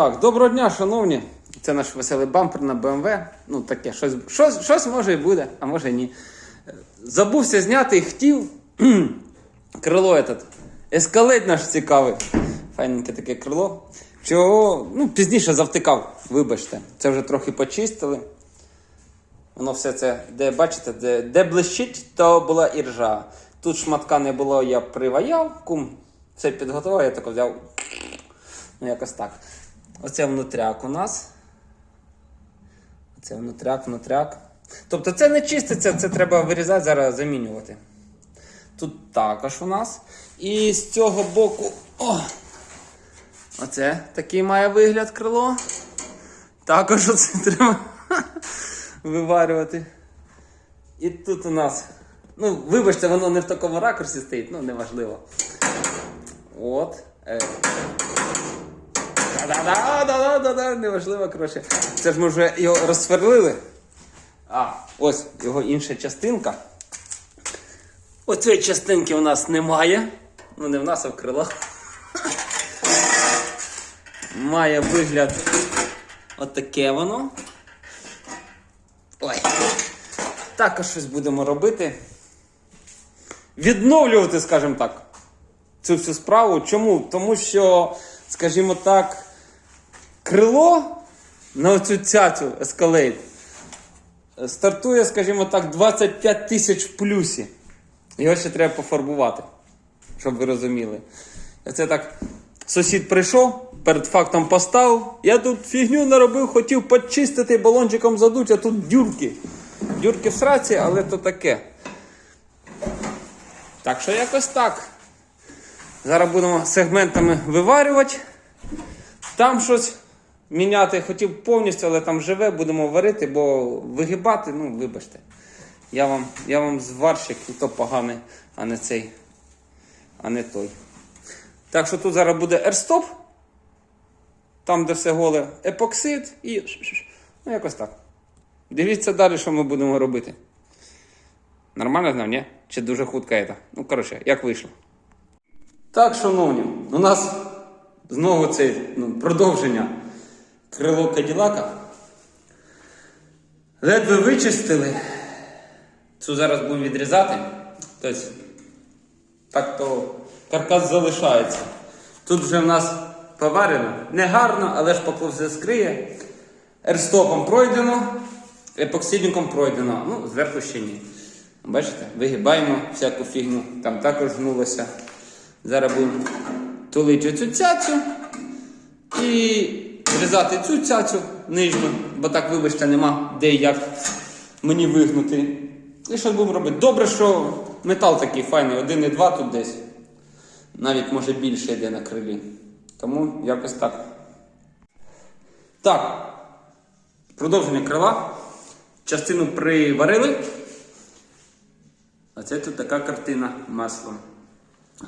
Так, доброго дня, шановні. Це наш веселий бампер на BMW. Ну, таке, щось, щось, щось може і буде, а може і ні. Забувся зняти і хотів. крило этот. Ескалейт наш цікавий. Файненьке таке крило. Чого, ну, пізніше завтикав, вибачте. Це вже трохи почистили. Воно все це, де бачите, де, де блищить, то була іржа. Тут шматка не було, я приваяв, кум це підготував, я тако взяв. Ну, якось так. Оце внутряк у нас. Оце внутряк, внутряк. Тобто це не чиститься, це треба вирізати, зараз замінювати. Тут також у нас. І з цього боку. О! Оце такий має вигляд крило. Також оце треба виварювати. І тут у нас. Ну, вибачте, воно не в такому ракурсі стоїть, ну неважливо. От. Да-да-да-да-да-да, неважливо, коротше. Це ж ми вже його розсверлили. А, ось його інша частинка. Оцієї частинки у нас немає. Ну, не в нас, а в крилах. Має вигляд отаке воно. Ой. Також щось будемо робити. Відновлювати, скажімо так, цю всю справу. Чому? Тому що, скажімо так, крило на оцю цяцю Escalade стартує, скажімо так, 25 тисяч в плюсі. Його ще треба пофарбувати, щоб ви розуміли. Це так, сусід прийшов, перед фактом поставив. Я тут фігню наробив, хотів почистити, балончиком задуть, а тут дюрки. Дюрки в сраці, але то таке. Так що якось так. Зараз будемо сегментами виварювати. Там щось міняти хотів повністю, але там живе, будемо варити, бо вигибати, ну, вибачте. Я вам, я вам зварщик, і то поганий, а не цей, а не той. Так що тут зараз буде ерстоп. Там, де все голе, епоксид і. Ну, якось так. Дивіться далі, що ми будемо робити. Нормально знав, ні? Чи дуже хутка це? Ну, коротше, як вийшло. Так, шановні, у нас знову це ну, продовження крило Каділака. Ледве вичистили. Цю зараз будемо відрізати. Тобто, так то каркас залишається. Тут вже в нас поварено. Не гарно, але ж поки все скриє. Ерстопом пройдено, епоксидником пройдено. Ну, зверху ще ні. Бачите, вигибаємо всяку фігню. Там також гнулося. Зараз будемо тулити цю цяцю і зрізати цю цяцю нижню, бо так, вибачте, нема де як мені вигнути. І що будемо робити? Добре, що метал такий файний, 1,2 тут десь. Навіть може більше йде на крилі. Тому якось так. Так. Продовження крила. Частину приварили. А це тут така картина маслом.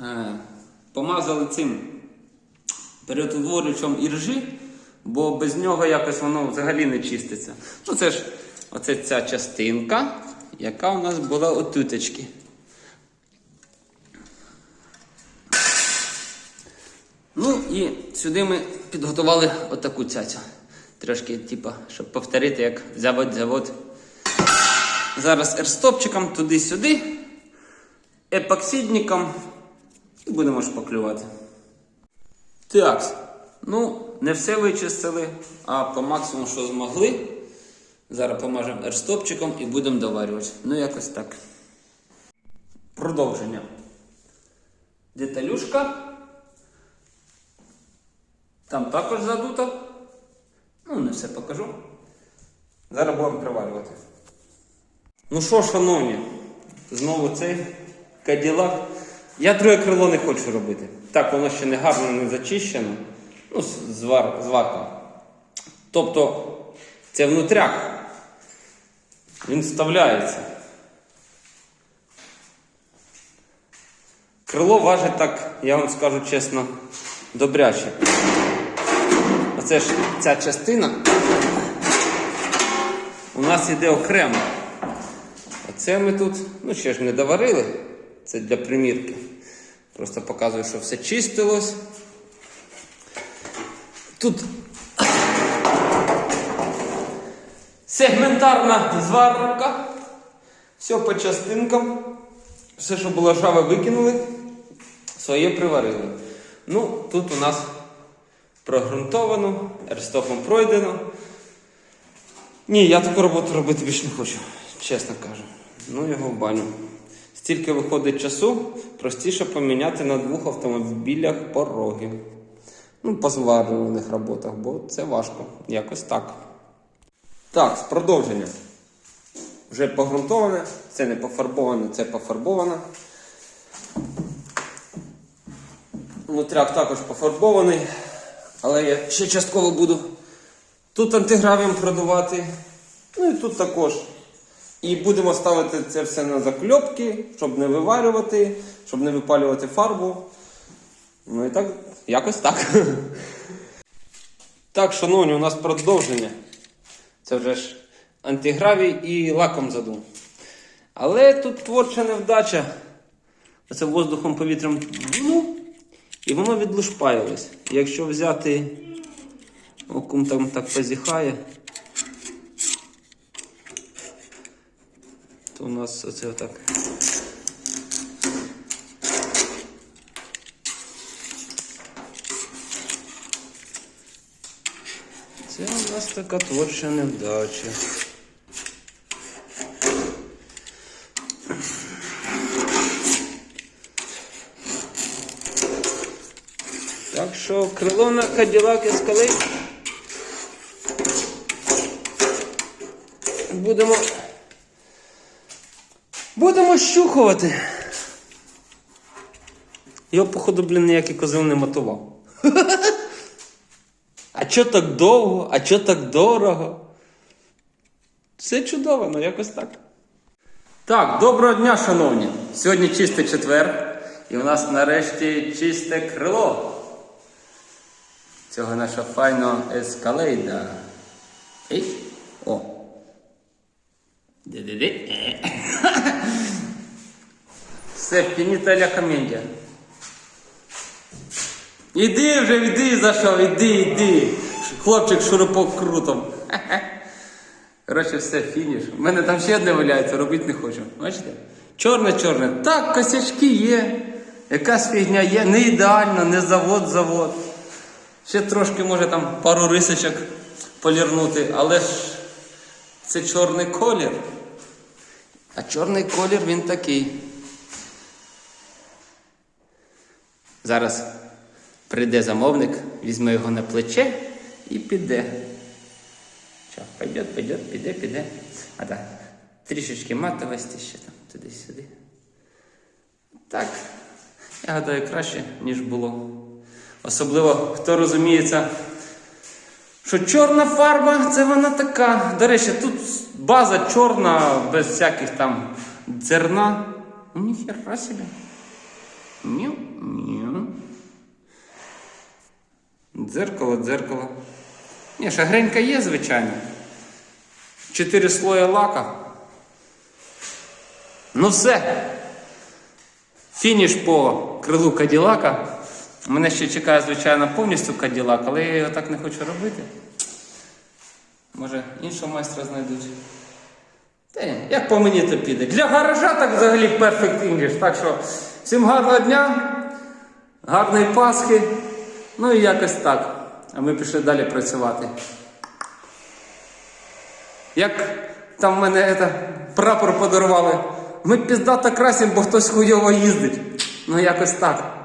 Е, помазали цим перетворювачем іржі, бо без нього якось воно взагалі не чиститься. Ну це ж оце ця частинка, яка у нас була отутечки. Ну і сюди ми підготували отаку цяцю. Трошки, типа, щоб повторити, як завод-завод. Зараз ерстопчиком туди-сюди, епоксидником і будемо шпаклювати. Так, ну, не все вичистили, а по максимуму, що змогли. Зараз помажемо ерстопчиком і будемо доварювати. Ну, якось так. Продовження. Деталюшка. Там також задуто. Ну, не все покажу. Зараз будемо приварювати. Ну що, шановні, знову цей каділак. Я друге крило не хочу робити. Так, воно ще не гарно, не зачищено. Ну, звар, зварка. Тобто, це внутряк. Він вставляється. Крило важить так, я вам скажу чесно, добряче. Оце ж ця частина у нас іде окремо. Оце ми тут, ну ще ж не доварили. Це для примірки. Просто показую, що все чистилось. Тут сегментарна зварка. Все по частинкам. Все, що було жаве, викинули, своє приварили. Ну, тут у нас прогрунтовано, ерстопом пройдено. Ні, я таку роботу робити більше не хочу, чесно кажу. Ну, його в баню. Стільки виходить часу, простіше поміняти на двох автомобілях пороги. Ну, по зварюваних роботах, бо це важко. Якось так. Так, з продовження. Вже погрунтоване, це не пофарбоване, це пофарбоване. Внутряк також пофарбований, але я ще частково буду тут антигравієм продувати. Ну і тут також. І будемо ставити це все на закльопки, щоб не виварювати, щоб не випалювати фарбу. Ну і так, якось так. Так, шановні, у нас продовження. Це вже ж антигравій і лаком задум. Але тут творча невдача. Це воздухом повітрям. Ну, і воно відлушпаїлось. Якщо взяти окум там так позіхає, то у нас оце отак. Це у нас така творча невдача. Так що крило на Cadillac Escalade будемо будемо щухувати. Його, походу, блін, ніякий козел не мотував. Чо так довго, а чо так дорого? Все чудово, ну якось так. Так, доброго дня, шановні. Сьогодні чистий четвер, і у нас нарешті чисте крило. Цього наша файного ескалейда. Ей, о. Де-де-де. Все, фініта ля комедія. Іди вже, іди зайшов, іди, іди. Хлопчик шурупок крутом. Коротше, все, фініш. У мене там ще одне валяється, робити не хочу. Бачите? Чорне-чорне. Так, косячки є. Якась фігня є. Не ідеально, не завод-завод. Ще трошки, може, там пару рисочок полірнути, але ж це чорний колір. А чорний колір він такий. Зараз прийде замовник, візьме його на плече і піде. Що, пойде, пойде, піде, піде. А так, трішечки матовості ще там, туди-сюди. Так, я гадаю, краще, ніж було. Особливо, хто розуміється, що чорна фарба це вона така. До речі, тут база чорна, без всяких там зерна. Ніхера собі. Ню, ню. Дзеркало, дзеркало. Ні, шагренька є, звичайно. Чотири слої лака. Ну все. Фініш по крилу Каділака. Мене ще чекає, звичайно, повністю Каділак, але я його так не хочу робити. Може, іншого майстра знайдуть. Та ні, як по мені то піде. Для гаража так взагалі Perfect English. Так що всім гарного дня, гарної Пасхи. Ну і якось так. А ми пішли далі працювати. Як там мене это, прапор подарували. Ми піздато красимо, бо хтось хуйово їздить. Ну якось так.